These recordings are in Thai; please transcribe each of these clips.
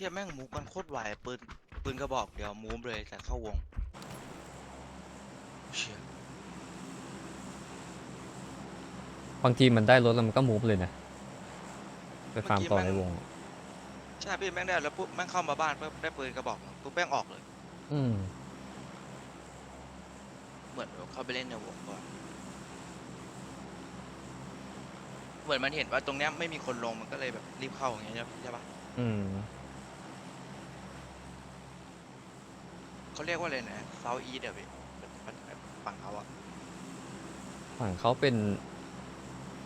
ชี่ยแม่งมูฟกันโคตรไวปืนปืนกระบอกเดียวมูฟเลยแต่เข้าวงเชี่ยบางทีมันได้รถแล้วมันก็มูฟเลยนะไปฟาร์มต่อในวง ใช่พี่แม่งได้แล้วปุ๊บแม่งเข้ามาบ้านปุ๊บได้ปืนกระบอกหนึ่งปุ๊บแม่งออกเลย อืมเหมือนเขาไปเล่นในวงก่อนเหมือนมันเห็นว่าตรงเนี้ยไม่มีคนลงมันก็เลยแบบรีบเข้าอย่างเงี้ยใช่ปะ อืม เขาเรียกว่าอะไรนะเซาอีเดี๋ยวพี่ฝั่งเขาอะฝั่งเขาเป็น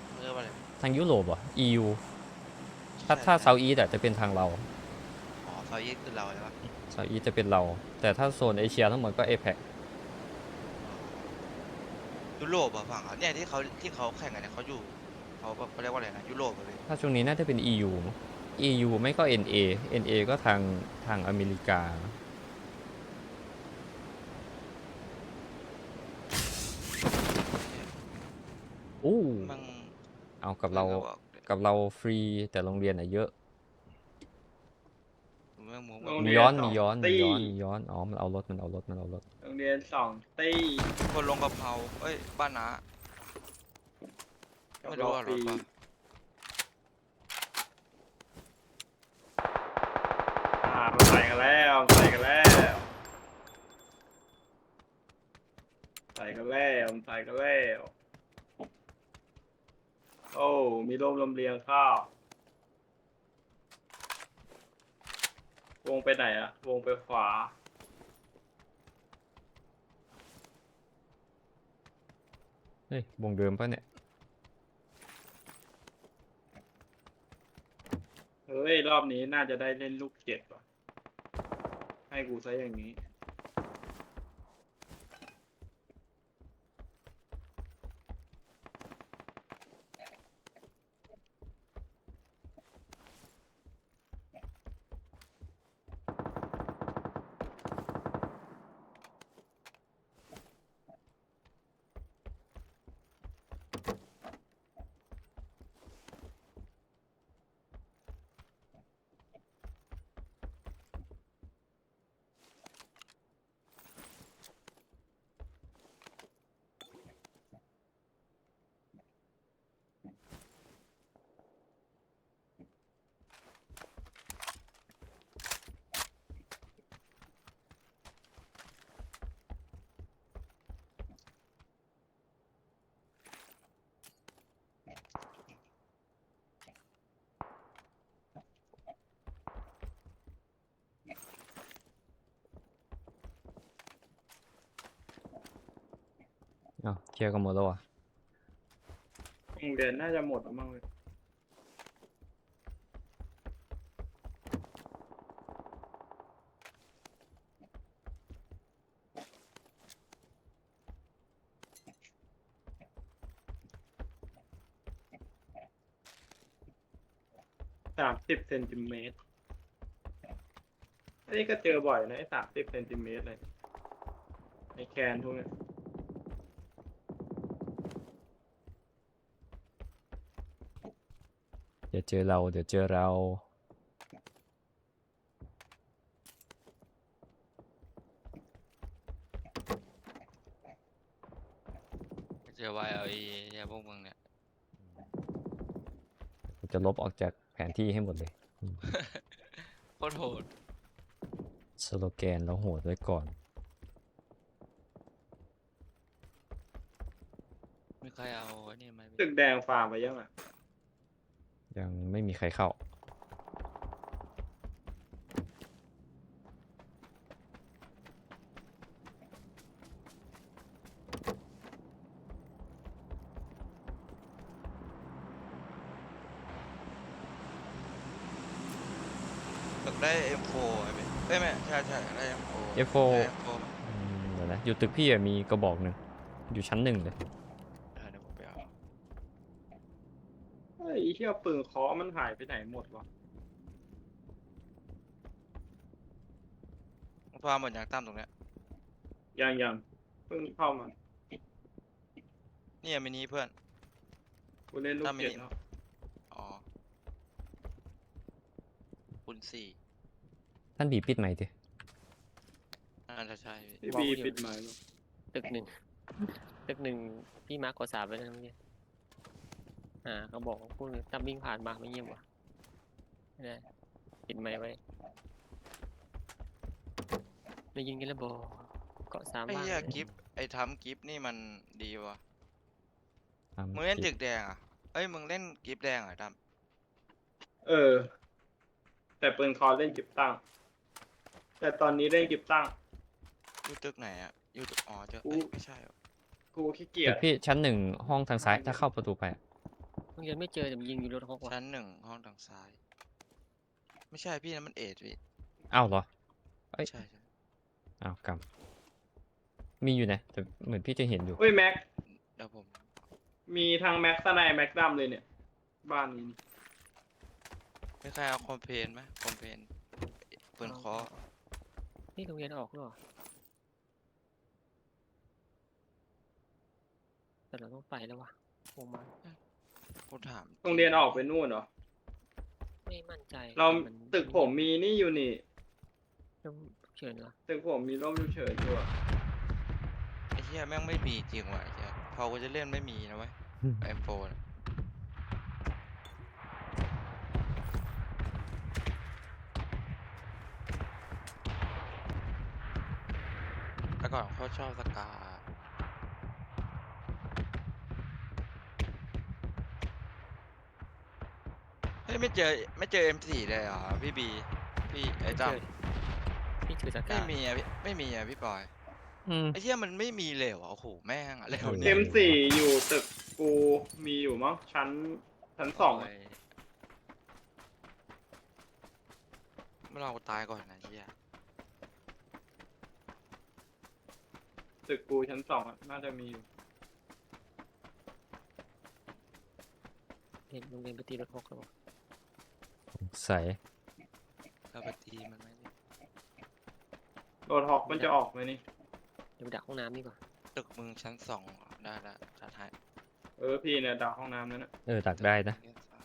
เขาเรียกว่าอะไรทางยุโรปเหรอะ EU ถ้าถ้าเซาท์อีสจะเป็นทางเราอ๋อเซาอีคือเราใช่ปะเซาท์อีสจะเป็นเรา แต่ถ้าโซนเอเชียทั้งหมดก็เอแพยุโรปอะฝั่งเขาเนี่ยที่เขาที่เขาแข่งกันเนี่ยเขาอยู่เขาแบบเขาเรียกว่าอะไรนะยุโรปอะพี่ถ้าช่วงนี้น่าจะเป็น EU มั้ง EU ไม่ก็ NA NA ก็ทางทางอเมริกา อู้มันเอากับเรามันก็บอกกับเราฟรีแต่โรงเรียนอะเยอะแม่งมูฟโรงมีเรียนย้อนสองมีย้อนตี้มีย้อนมีย้อนอ๋อมันเอารถมันเอารถมันเอารถโรงเรียนสองตี้คนลงกะเพราเอ้ย บ้านนาไม่รู้ว่ารถปะอ่ามันใส่กันแล้วใส่กันแล้วใส่กันแล้วใส่กันแล้ว โอ้ มีร่มลำเลียงข้าว วงไปไหนอะวงไปขวา เฮ้ยวงเดิมปะเนี่ย เฮ้ย รอบนี้น่าจะได้เล่นลูกเจ็ดว่ะ ให้กูซะอย่างนี้ เคลียร์กันหมดแล้วอะโรงเรียนน่าจะหมดแล้วมั้งเลยสามสิบเซนติเมตร อันนี้ก็เจอบ่อยนะไอ้สามสิบเซนติเมตรเลยไอแคนพวกเนี้ย ยวเจอเรา เดี๋ยวเจอเรา เจอ YLE เนี่ยพวกมึงเนี่ยจะลบออกจากแผนที่ให้หมดเลย โคตรโหดสโลแกนเราโหดไว้ก่อนมีใครเอาไอ้นี่ไหมพี่ตึกแดงฟาร์มไปยังอะ ยังไม่มีใครเข้า อยากได้ M4 ไอ้พี่เอ้ยไม่ใช่ใช่อยากได้ M4 F4 อยากได้ M4 อืมเดี๋ยวนะอยู่ตึกพี่อะมีกระบอกหนึ่งอยู่ชั้นหนึ่งเลย เออเดี๋ยวผมไปเอา เฮ้ ยไอ้เที่ยวปืนเคาะมันหายไปไหนหมดวะพาหมดอย่างตั้มตรงเนี้ยยังยังเพิ่งเข้ามาเนี่ยมินิเพื่อน กูเล่นลูกตามมิเจ็ดนิ แล้วอ๋อคูณสี่ท่านบีปิดใหม่ดิน่าจะใช่พี่พี่บีปิดไม้ปะตึกหนึ่ง ตึกหนึ่งพี่มาร์คกดสามไปแล้วเนี่ย อ่าเขาบอกว่าพูดตั้มวิ่งผ่านมาไม่เยี่ยมว่ะไม่ได้ปิดไมค์ไว้ได้ยินกันแล้วบอกเกาะสามไอ้บ้างเหี้ยนะกิฟไอ้ทำกิฟนี่มันดีวะตามมึงเล่นคลิตึปกแดงอะเอ้ยมึงเล่นกิฟแดงเหรอะตั้มเออ แต่ปืนคอเล่นกิบตั้ง แต่ตอนนี้เล่นกิบตั้งอยู่ตึกไหนอะอยู่ตึกอ๋อเจอกูเอ้ยไม่ใช่หรอกูขี้เกียตึจกพี่ชั้นหนึ่งห้องทางซ้ายถ้าเข้าประตูไปอะ มึงยังไม่เจอแต่มันยิงอยู่รถฮอกว่ะชั้นหนึ่งห้องทางซ้าย ไม่ใช่พี่นะมันเอ็ดพี่อ้าวเหรอ เอ้ย ใช่ใช่อ้าวกำมีอยู่นะ แต่เหมือนพี่จะเห็นอยู่ เฮ้ยแม็ก เดี๋ยวผมมีทางแม็กซ์ไนแม็กดัมเลยเนี่ย บ้านนี้ไม่ใครเอาคอมเพนไหมคอมเพนปืนเคอนี่โรงเรียนออกหรอแต่เราต้องไปแล้วว่ะวงมา กูถาม โรงเรียนออกไปนู่นเหรอ ไม่มั่นใจเราแต่นตึกผมมีนี่อยู่นี่ต้องเชิญเหรอตึกผมมีร่มฉุกเฉินอยู่อะไอ้เหี้ยแม่งไม่มีจริงว่ะไอ้เหี้ยพอกูจะเล่นไม่มีนะเว้ยไอโฟนแต่ก่อนเขาชอบสกาเฮ้ยไม่ เจอไม่เจอ M4 เลยเหรอพี่บีพี่ไอ้จเชิญพี่ถือสำกาไม่มีอะพี่ไม่มีอะพี่ปอยอืมไอ้เหี้ยมันไม่มีเลยเหรอโอ้โหแม่งอะไรเออเนี่ย เอ็มสี่อยู่ตึกกูมีอยู่มั้งชั้นชั้นสองโยไม่เราตายก่อนนะเหี้ยตึกกูชั้นสองอะน่าจะมีอยู่เห็นโรงเรียนไปตีรถฮอกแล้วว่ะ ใส่เราไปตีมันไหมเนี่ยโรดฮอกมันจะออกไหมนี่ เดี๋ยวไปดักห้องน้ำดีกว่าตึกมึงชั้นสองเหรอได้ละจัดให้เออพี่เนี่ยดักห้องน้ำนั่นนะเออดักได้นะตึกมึงชั้สอง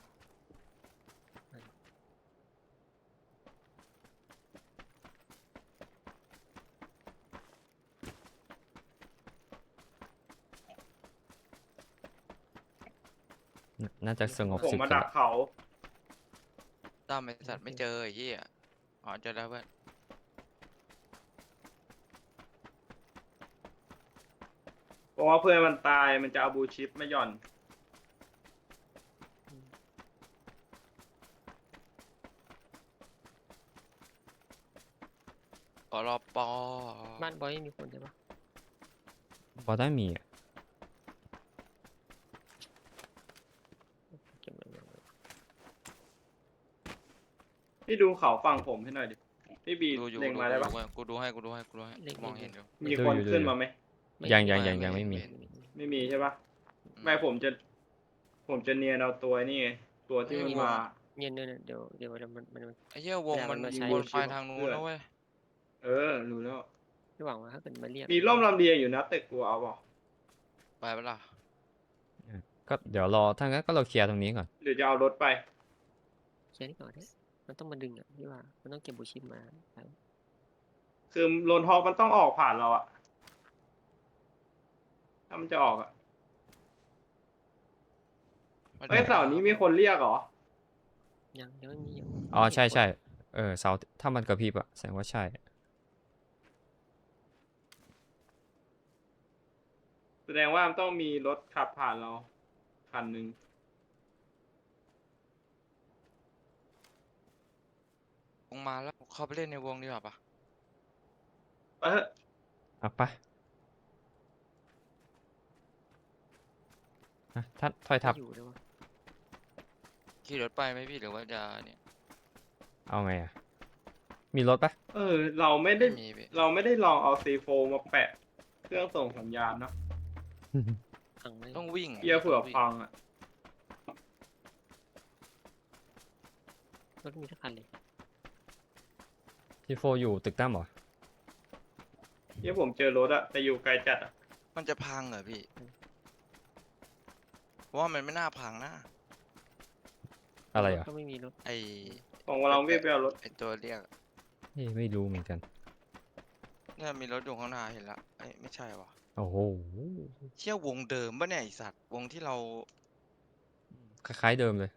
น่าน่าจะสงบผมสึกมากันดักละเขา ตามไอสัตว์ไม่เจอไอ้เหี้ยอ๋อเจอแล้วเพื่อนเพราะว่าเพื่อนมันตายมันจะเอาบูชิปมาหย่อนปรอปบ้านบอยมีคนใช่ปะพอได้มีอะ เก็บไว้ไว้ไว้ พี่ดูเขาฝั่งผมให้หน่อยดิ พี่บีดูอยู่เล็งดูมาได้ปะดูกูดูให้กูดูให้กูดูให้กูมองเห็นอยู่มีคนขึ้นมาไหมยังยังไม่ยังไม่ยังไม่มี ไม่ไม่มีใช่ปะอืไม่ผมจะ ผมจะเนียนเอาตัวนี่ไงตัวที่มันมาเย็นเดี๋ยวเดี๋ยวเดี๋ยวเดี๋ยวมันมันมันไอ้เหี้ยวงเวลามัมันนมาใช้วนไปทางนู้นนะเว้ยเออรู้แล้วระหว่างว่าถ้าเกิดมาเรียกมีร่มลำเดียอยู่นะตึกกูเอาเปล่าไปเปะล่ะก็เดี๋ยวรอถ้างั้นก็เราเคลียร์ตรงนี้ก่อนหรือจะเอารถไปเชียร์นี่ก่อนเนี่ย มันต้องมาดึงอะพี่ว่า มันต้องเก็บบูชิปมาไปคือโลนฮอกมันต้องออกผ่านเราอะถ้ามันจะออกอะมาดูเฮ้ยเสาร์นี้มีคนเรียกเหรอ ยังยังไม่มีอยู่อ๋อไม่ใช่เก็บใช่เออเสาถ้ามันกระพริบอะแสดงว่าใช่ แสดงว่ามันต้องมีรถขับผ่านเราคันหนึ่ง วงมาแล้วเข้าไปเล่นในวงดีกว่าปะเออเอาไปะอะท่านถอยทับไม่อยู่แล้ววะขี่รถไปไหมพี่หรือว่าจะเนี่ยเอาไงอะมีรถปะเออ เราไม่ได้ ไม่มีพี่เราไม่ได้ลองเอาซีโฟมาแปะ เครื่องส่งสัญญาณเนอะพังไหมต้องวิ่งเกียร์เผื่อต้องวิ่งพังอะรถมีทุกคันเลย ทีโฟอยู่ตึกตั้มเหรอเกียร์ผมเจอรถอะแต่อยู่ไกลจัดอะมันจะพังเหรอพี่เพราะว่ามันไม่น่าพังนะอะไรอะก็ไม่มีรถไอผมกำลังวิ่งไปเอารถไอตัวเรียกอะเอ้ยไม่รู้เหมือนกัน เนี่ยมีรถอยู่ข้างหน้าเห็นละเอ้ยไม่ใช่วะโอ้โห เชี่ยววงเดิมปะเนี่ยไอสัตว์วงที่เรา คล้ายๆเดิมเลย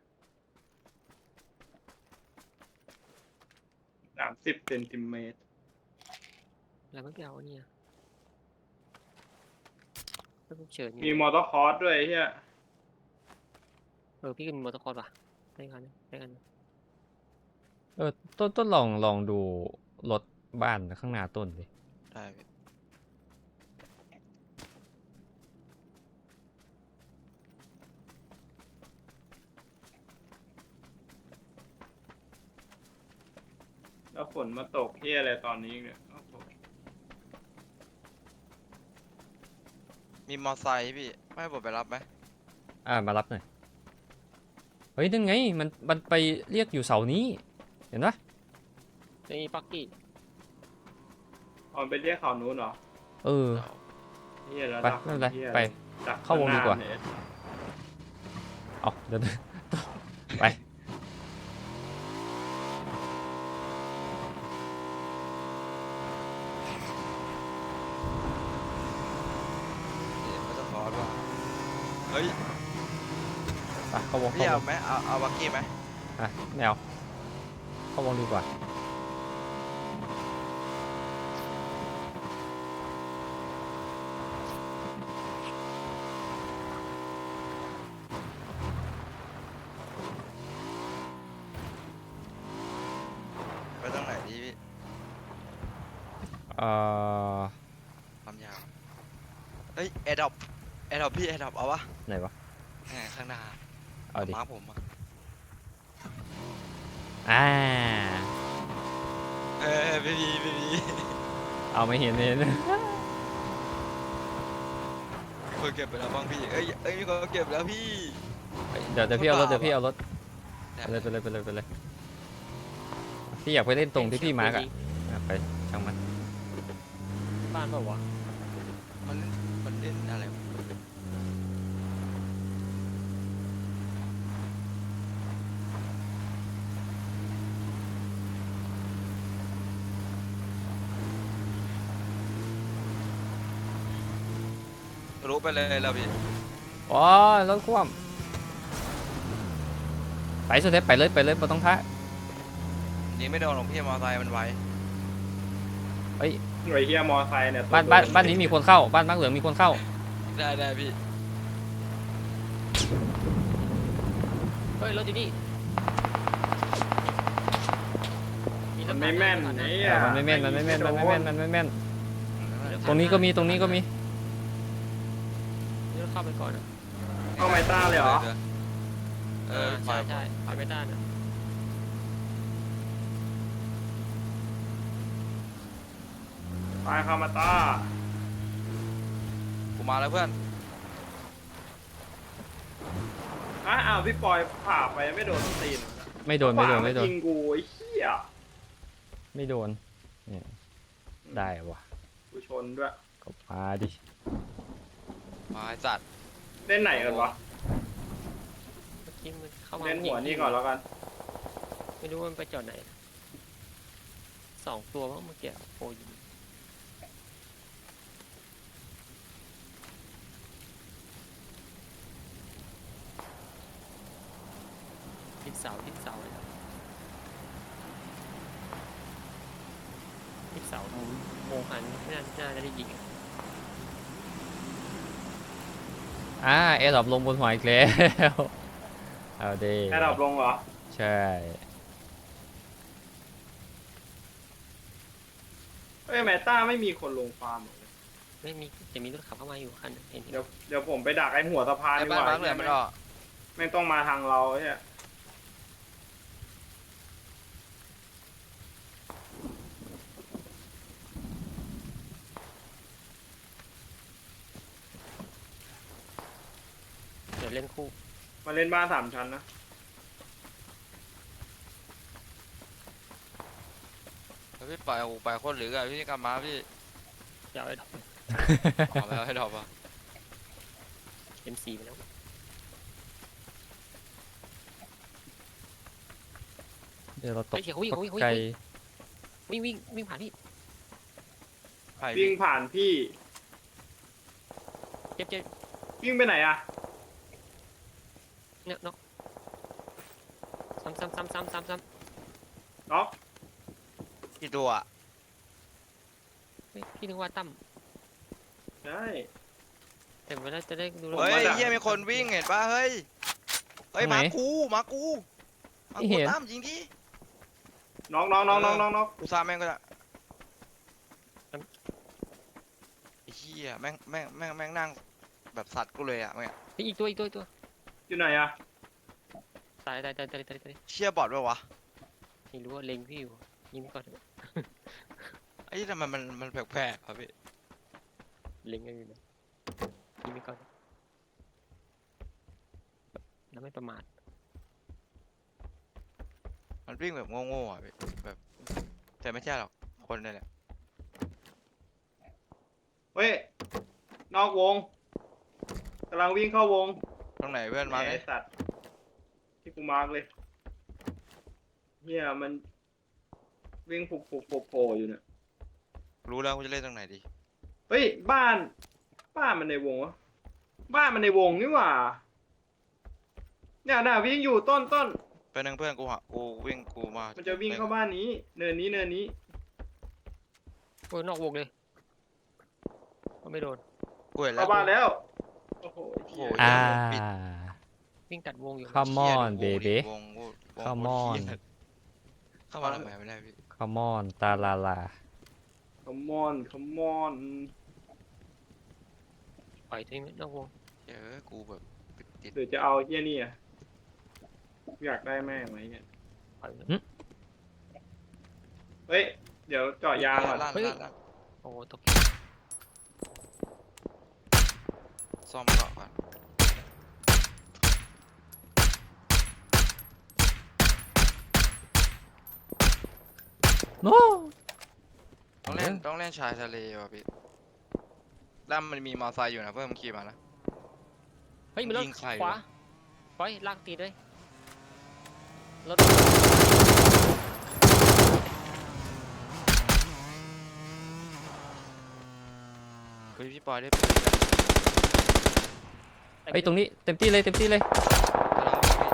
ามสิบเซนติเมตรแล้วไม่ไปเอาอันเนี่ยแล้วพวกเฉินมีมอเตอร์คอร์สด้วยไอ้เฮียเออพี่ก็มีมอเตอร์คอร์สป่ะได้กันได้กันเออต้นต้นลองลองดูรถบ้านข้างหน้าต้นดิได้พี่ แล้วฝนมาตกเฮียอะไรตอนนี้เนี่ยโอ้โหมีมอไซค์พี่ ไม่ให้ผมไปรับไหมอ่ามารับหน่อยเฮ้ยนั่นไงมันมันไปเรียกอยู่เสานี้เห็นปะนี่ปักกี้ออนไปเรียกเขานู้นเหรอเออเฮียแล้วไปดักไม่เป็นไรหี้ยไป ดักเข้าวงดีกว่า ข้หน้เนี่ย เอาเดี๋ยว ไป นี่มันจะขอว่า เฮ้ยไปเข้าวงพี่เข้าวเอางไหมเอาเอาบักกี้ไหมอะไม่เอาเข้าวงดีกว่า ไปตรงไหนดีพี่เอ่อความยาวเฮ้ยแอร์ดรอปแอร์ดรอปพี่แอร์ดรอปเอาวะ ไหนวะแหมข้างหน้าเอาดิ มาร์คผมอะอ่า เออไม่มีไม่มีเอาไม่เห็นไม่เห็น คนเก็บไปแล้วบ้างพี่ เอ้ยเอ้ยมีคนเก็บแล้วพี่ เดี๋ยวเดี๋ยวพี่เอารถเดี๋ยวพี่เอารถได้ไปเลยไปเลยไปเลยไปเลยพี่อยากไปเล่นตรงที่พี่มาร์กอะอะไปช่างมัน บ้านเปล่าวะ มันมันเล่นอะไรวะรู้ ไปเลยแล้วพี่อ๋อรถคว่ำไปสุดท้ายไปเลยไปเลยไม่ต้องท้ายิงไม่โดนหรอกพี่มอเตอร์ไซค์มันไวหน่วยเฮียมอไซค์เนี่ยบ้านบ้านบ้านนี้มีคนเข้า บ้านมักเหลืองมีคนเข้า ได้ได้พี่เฮ้ยรถอยู่นี่มันไม่แม่นรถไอ้ตามเหี้ยมันไม่แม่นมันไม่แม่นมันไม่แม่นมันไม่แม่นรถตรงนี้ก็มีตรงนี้ก็มีรถเข้า ไปก่อนอะเข้าไมต้าเลยเหรอ เออใช่ใช่ไปไม่ได้นะไปเข้ามาต้ากูมาแล้วเพื่อน อ้าอ้าวพี่ปอยผ่าไปไม่โดนตีนเหรอไม่โดนไม่โดนไม่โดนยิงกูไอ้เหี้ยไม่โดนเนี่ยได้วะกูชนด้วยก็มาดิมาไอ้สัตว์ เล่นไหนกันวะเมื่อกี้มันเข้ามาเล่นหัวนี่ก่อนแล้วกันไม่รู้ว่ามันไปจอดไหนสองตัวมั้งเมื่อกี้โอ้ยงทิศเสาทิศเสาเลยทิศเสาโมงหันไม่น่าน่าจะได้ยิงอะ อ่าแอร์ดรอปลงบนหัวอีกแล้ว เอาเด้แค่ดับลงเหรอ ใช่ เอ้ยแมต้าไม่มีคนลงฟาร์มเหรอไม่มีจะมีรถขับเข้ามาอยู่คันหนึ่งเห็นเห็นเดี๋ยวเดี๋ยวผมไปดักไอ้หัวสะพานไอ้ดีบ้ากนว่ามาร์คเหลือมันออกไม่ต้องมาทางเราเนี่ย เดี๋ยวเล่นคู่ มาเล่นบ้านสามชั้นนะแล้วพี่ปล่อยกูไปโคตรหรืออะพี่กลับมาพี่ จะเอาไอ้ดอกขอไปเอาให้ดอกปะเอ็มซีไปแล้วเดี๋ยวเราตกเฮ้ยเฮ้ยเฮ้ยเฮ้ยไกลวิ่งวิ่งวิ่งผ่านพี่ใครวิ่งผ่านพี่เจ็บเจ็บวิ่งไปไหนอะ เนี่ยน็อกซ้ำซ้ำซ้ำซ้ำซ้ำซ้น็อกกี่ตัวอะำเฮ้ยพี่นึกว่าตั้มใช่แต่เวลาจะได้ดูผมเฮ้ยว่าจะเฮียมีคนวิ่งเห็นปะเฮ้ย เฮ้ยตรงไหนมากูมากูมาไม่กูเห็น ตามจริงดิน็อกน็อกน็อกน็อกน็อกน็อกกูซาแม่งก็ได้ไอ้เฮียแม่งแม่งแม่งแม่งนั่งแบบสัตว์กูเลยอะแม่ง เฮ้ยอีกตัวอีกตัวอีกตัว อยู่ไหนอะตายตายตายตายตายตายเชี่ยบอดปะวะไม่รู้ว่าเล็งพี่อยู่ยิงไปก่อนเถอะไอ้ที่ทำไมมันมันแปลกๆครับพี่เล็งกันอยู่นะยิงไปก่อนแล้วไม่ประมาทมันวิ่งแบบโง่ๆอะพี่แบบแต่ไม่ใช่หรอกคนนี่แหละเฮ้ยนอกวงกำลังวิ่งเข้าวง ตรงไหนเพื่อนมาแหเลยสัตว์ที่กูมาร์กเลยเฮียมันวิ่งผุกผุกโผล่โผล่อยู่เนี่ยรู้แล้วกูจะเล่นตรงไหนดี เฮ้ยบ้าน บ้านมันในวงวะบ้านมันในวงนี่หว่าเนี่ยน่ะวิ่งอยู่ต้นต้นไปหนึ่งเพื่อนกูหะกูวิ่งกูมามันจะวิ่งเข้าบ้านนี้ เนินนี้เนินนี้โอ้ยนอกวงเลยก็ไม่โดนกูเห็นแล้วเข้าบ้านแล้ว โอ้โหไอ้เหี้ยโอ้ยอ่า วิ่งตัดวงอยู่ Come เหี้ย on ดูวงดิ baby วงกูวง Come กู on เหี้ยเข้ามาทำไมไม่ได้พี่ Come on ตาลาลาขมอนขมอนปล่อยทิ้งไว้นอกวงเออกูแบบติดติดหรือจะเอาเฮียนี่อะอยากได้แม่งไหมเนี่ยปล่อยไว้เฮ้ย เดี๋ยวเจาะยางก่อนลั่นเฮ้ยลั่นลั่นโอ้ตก ซ่อมเกาะก่อนโน้ต้องเล่นต้องเล่นชายทะเลว่ะพี่แล้วมันมีมอไซค์อยู่นะเพื่อนมึงขี่มานะ เฮ้ยมันรถยิงใครขวาวะปล่อยลากตีด้วยรถเฮ้ยพี่ปอยได้ปืน ไอ้ยตรงนี้เต็มที่เลยเต็มที่เลยแล้วกำลังวิ่งพี่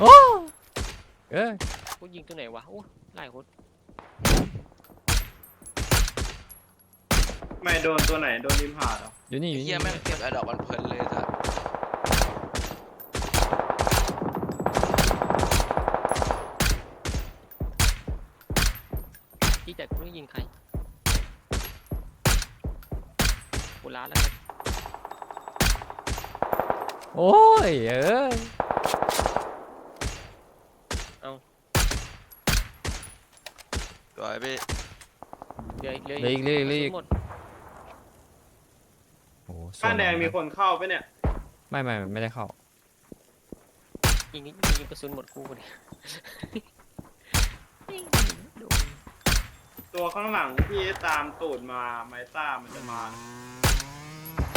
โอ้เออกูยิงตัวไหนวะโอ้ไล่โคตรไม่โดนตัวไหนโดนริมหาดเหรออยู่นี่อไอ้ยู่เฮียนี่แม่งเก็บไอ้ดอกมันเพลินเลยสัส โอ้ย เอ้ยสวยพี่เหลืออีกเหลือเหลยอีกเหลยอีกเหลยอีกหมดโอ้สวยบ้านแดงมากมีคนเข้าไปะเนี่ย ไม่ไม่ไม่ได้เข้ายิงนิดยิงกระสุนหมดกูเลยโดนตัวข้างหลังที่ตามตูดมาไมต้ามันจะมา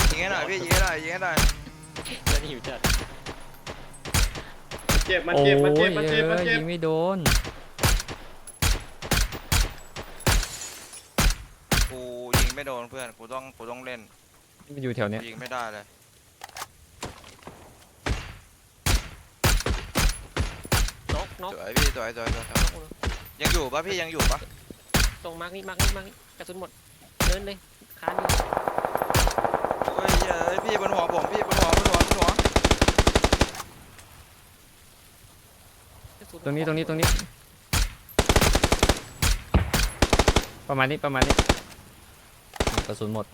ยิงให้หน่อยพี่ยิงให้หน่อยยิงให้หน่อย เล่นหิวจัดเจ็บมันโอ้เจ็บยมันเจ็บมันเอเจ็บมันอเจ็บยิงไม่โดน กูยิงไม่โดนเพื่อน กูต้องกูต้องเล่นมันอยู่แถวเนี้ยยิงไม่ได้เลยน็อกน็อกสวยพี่สวยสวยสวยสวยน็อกเลยยังอยู่ปะพี่ยังอยู่ปะตรงมาร์กนี่มาร์กนี่มาร์กนี่กระสุนหมดเดินเลยคานอยู่ โอ้ยเฮ้ยพี่บนหัวผมพี่บนหัวบนหัวบนหัวตรงนี้ตรงนี้ตรงนี้ ประมาณนี้ประมาณนี้กระสุนหมด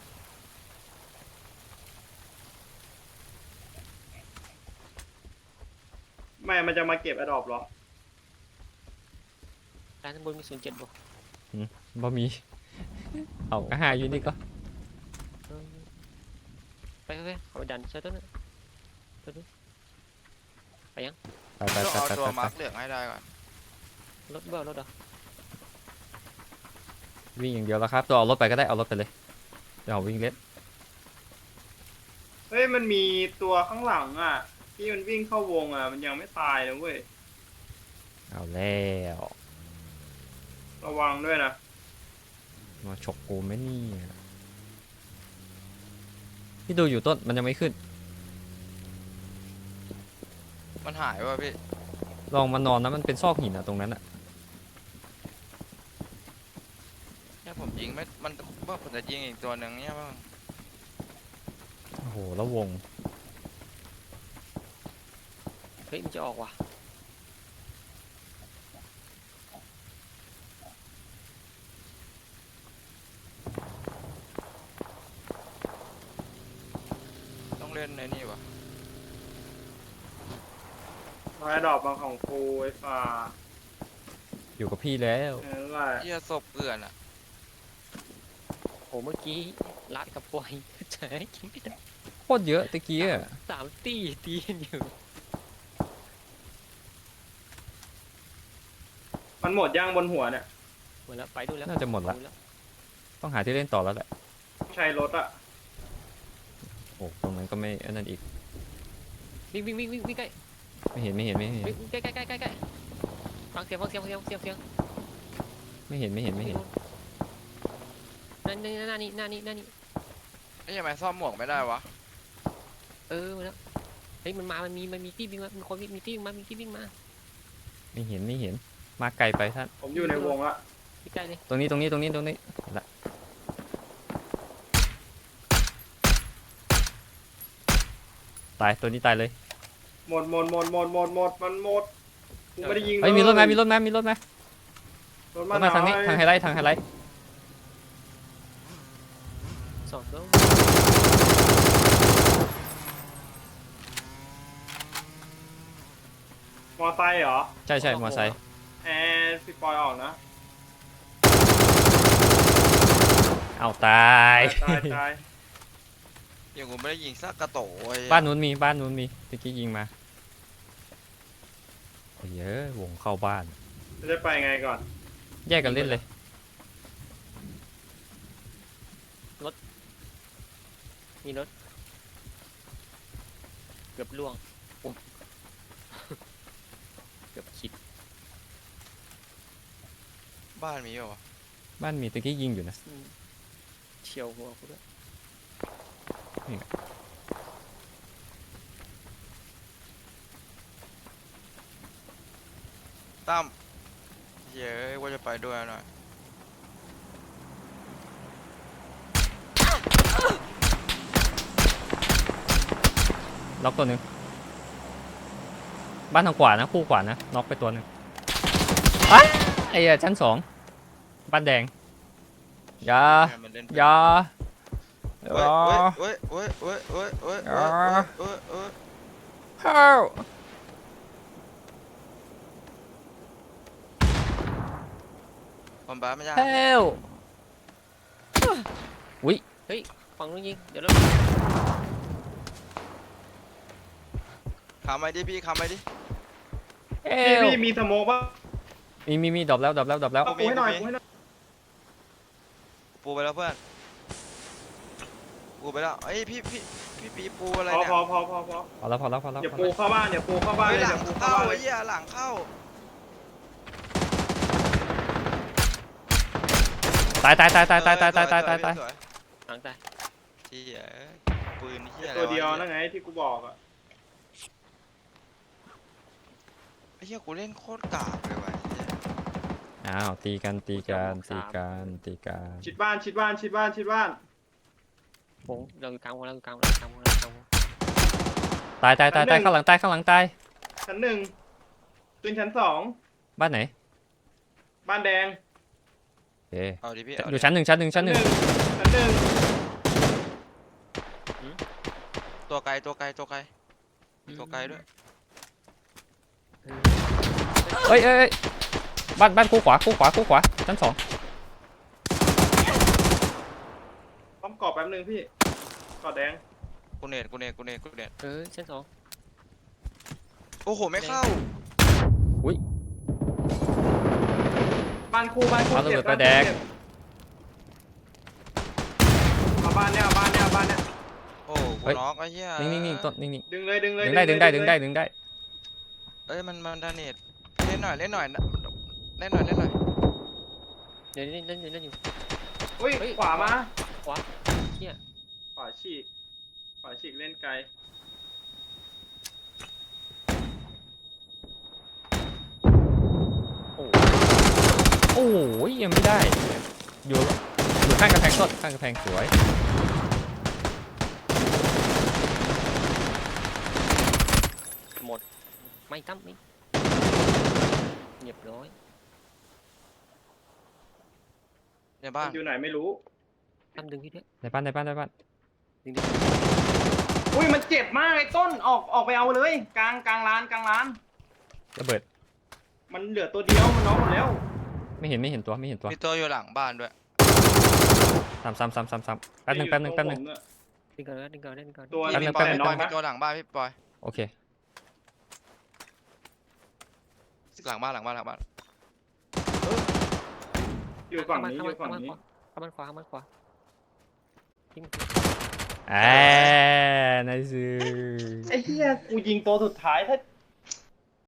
ไม่ มันจะมาเก็บอดอบเหรอด้านบนมีศูนย์เจ็ดบวกบ่มี เอาก็หาอยู่นี่ก็ ไปไปไปเขาไปดันเซตตัวนั้นตัวนี้ไปไปต้องไปเอาไปตัวไปมาร์กเหลืองให้ได้ก่อนรถเบ้ารถเหรอวิ่งอย่างเดียวแล้วครับ ตัวเอารถไปก็ได้เอารถไปเลยเดี๋ยวเอาวิ่งเล็ดเฮ้ยมันมีตัวข้างหลังอะ ที่มันวิ่งเข้าวงอะ มันยังไม่ตายนะเว้ย เอาแล้วระวังด้วยนะมาฉกกูไหมเนี่ย พี่ดูอยู่ต้นมันยังไม่ขึ้น มันหายว่ะพี่ ลองมานอนนะมันเป็นซอกหินอะตรงนั้นอะแค่ผมยิงไม่ มันว่าผมจะยิงอีกตัวหนึ่งเนี่ยบ้างโอ้โหแล้ววง เฮ้ยมันจะออกว่ะ ต้องเล่นในนี่วะ ไม้ ดอกบางของกูไอ้ฟ้าอยู่กับพี่แล้ว นั่นแหละเหี้ยศพเกลื่อนอะโหเมื่อกี้ลัดกับปอยเฉยกินไม่ได้โคตรเยอะตะกี้อะสามตีตีกันอยู่มันหมดย่างบนหัวเนี่ยหมดแล้วไปดูแล้วน่าจะหมดละไปแล้วต้องหาที่เล่นต่อแล้วแหละ ใช้รถอะโอ้ตรงนั้นก็ไม่อันนั้นอีก วิ่งวิ่งวิ่งวิ่งวิ่งใกล้ ไม่เห็นไม่เห็นไม่เห็นวิ่งใกล้ใกล้ใกล้ใกล้ใกล้ฟังเสียงฟังเสียงฟังเสียงเสียงเสียงไม่เห็นไม่เห็นไม่เห็น นั่นนี่หน้านี่หน้านี่หน้านี่ไอ้ยังไงซ่อมหมวกไม่ได้วะเออมาแล้วเฮ้ยมันมา มันมี มันมีที่วิ่งมา มีคนวิ่งมีที่วิ่งมา มีที่วิ่งมาไม่เห็นไม่เห็น มาไกลไปท่าน ผมอยู่ในวงอะที่ใกล้เลยตรงนี้ตรงนี้ตรงนี้ตรงนี้เห็นละตายตัวนี้ตายเลย หมดหมดหมดหมดหมดหมดมันหมดกูไม่ได้ยิงเฮ้ยมีรถไหมเลยมีรถไหมมีรถไหมรถรมาถมาทางนี้หน่อยทางไฮไลท์ทางไฮไลท์สองแล้วมอไซค์เหรอใช่ใช่มอไซค์แอนพี่ปอยออกนะเอาตายตายตายยังกูไม่ได้ยิงสักกระโตไอ้เหี้ยบ้านนู้นมีบ้านนู้นมีตะกี้ยิงมา โอ้ยเยอะวงเข้าบ้าน จะได้ไปไงก่อน แยกกันเล่นเลย มีรถ เกือบล่วงโอ้เกือบคิดบ้านมีเหรอวะบ้านมีตะกี้ยิงอยู่นะอืมเฉียวหัวกูด้วย ตั้มเย้ยว่าจะไปด้วยหน่อยล็อกตัวหนึ่งบ้านทางขวานะคู่ขวานะน็อกไปตัวหนึ่งอะไอ้เหี้ยชั้นสองบ้านแดงอยาให้มันเล่นไปอยาเว้ยเว้ยเว้ยเว้ยเว้ยเว้ยเว้ยเว้ยเว้ยเว้ย Help ผมบ้าไม่ได้ Help ฟังนู้นยิง เดี๋ยวเราคำไปดิพี่คำไปดิพี่ Help พี่มีสโมกป่ะมีมีมีดรอปแล้วดรอปแล้วดรอปแล้ว เอากูให้หน่อยกูให้หน่อยปูไปแล้วเพื่อน ปูไปแล้วเอ้ยพี่พี่พี่ปีปูอะไรพอเนี่ยพอพอพอพอพอแล้วพอแล้วพอแล้วอย่าพอปูแล้วเข้าบ้านอย่าปูเข้าบ้านเฮ้ยเลยหลัองย่าปูเข้าเข้าบ้านเลไอ้ยเหี้ยหลังเข้า ตายตายตายตายตายตายตายตายตายตายหลังตายเหี้ยปืนเหี้ยอะไรตัวเดียวนั่นไงที่กูบอกอะไอ้เหี้ยกูเล่นโคตรกากเลยว่ะไอ้เหี้ยอ้าวตีกันตีกันตีกันตีกันชิดบ้านชิดบ้านชิดบ้านชิดบ้านวงเราอยู่กลางวงเราอยู่กลางวงเราอยู่กลางวงเราอยู่กลางวงตายตายตายตายข้างหลังตายข้างหลังตายชั้นหนึ่งขึ้นชั้นสองบ้านไหน บ้านแดง เอ๊ะเอาดิพี่อเอายู่ดิชั้นหนึ่งชั้นหนึ่งชั้นหนึ่งชั้นหนึ่งตัวไกลตัวไกลตัวไกลมีตัวไกลด้วยเอ้ยเอ้ยเอ้ยบ้านบ้านคู่ขวาคู่ขวาคู่ขวาชั้นสองต้อมกรอบแป๊บนึงพี่กรอบแดงกูเนตกูเนตกูเนตกูเนตเออชั้นสองโอ้โหไม่เข้า บ้านคู่บ้านคู่เอาระเบิดเจ็บไปแดกเจ็บเอาบ้านเนี่ยเอาบ้านเนี่ยเอาบ้านเนี่ยโอ้เฮ้ย น็อกไอ้เหี้ยนิ่งๆนิ่งๆต้นนิ่งดึงเลยดึงๆเลยดึงได้ดึงได้ดึงได้ดึงได้ เอ้ยมันมันดาเนตเล่นหน่อยเล่นหน่อยนะเล่นหน่อยเล่นหน่อยเดี๋ยวนี้เล่นอยู่เล่นอยู่อุ้ยเฮ้ย ขวามาขวาเชี่ยขวาฉีกขวาฉีกเล่นไกลโอ้โอ้ยยังไม่ได้ อยู่อยู่ข้างกระแพงต้นข้างกระแพงสวยหมด ไม่ตั้มไม่เรียบร้อยในบ้านอยู่ไหนไม่รู้ ตั้มดึงพี่ด้วยในบ้านในบ้านในบ้านดึงดึงอุ้ยมันเจ็บมากไอ้ต้นออกออกไปเอาเลย กลางกลางร้านกลางร้าน ระเบิดมันเหลือตัวเดียวมันน้องหมดแล้ว ไม่เห็นไม่เห็นตัวไม่เห็นตัวมีตัวอยู่หลังบ้านด้วยสามสามสามสามสามแป๊บหนึงแป๊บหนึงแป๊บหนึงอยู่ตรผมเยดึงก่อนนะดึงก่อนนะดึงก่อนตัวแป๊บนึพี่งปอยแป๊บนึง พี่ปอยแป๊บนึง มีตัวหลังบ้านพี่ปอยโอเคหลังบ้านหลังบ้านหลังบ้านอยู่ฝั่งนี้เข้าอมายู่ฝั่งเข้ามานี้เข้ามาขวาเข้ามาขวาทิ้งแอนายซื้อไอ้เหี้ยกูยิงตัวสุดท้ายถ้า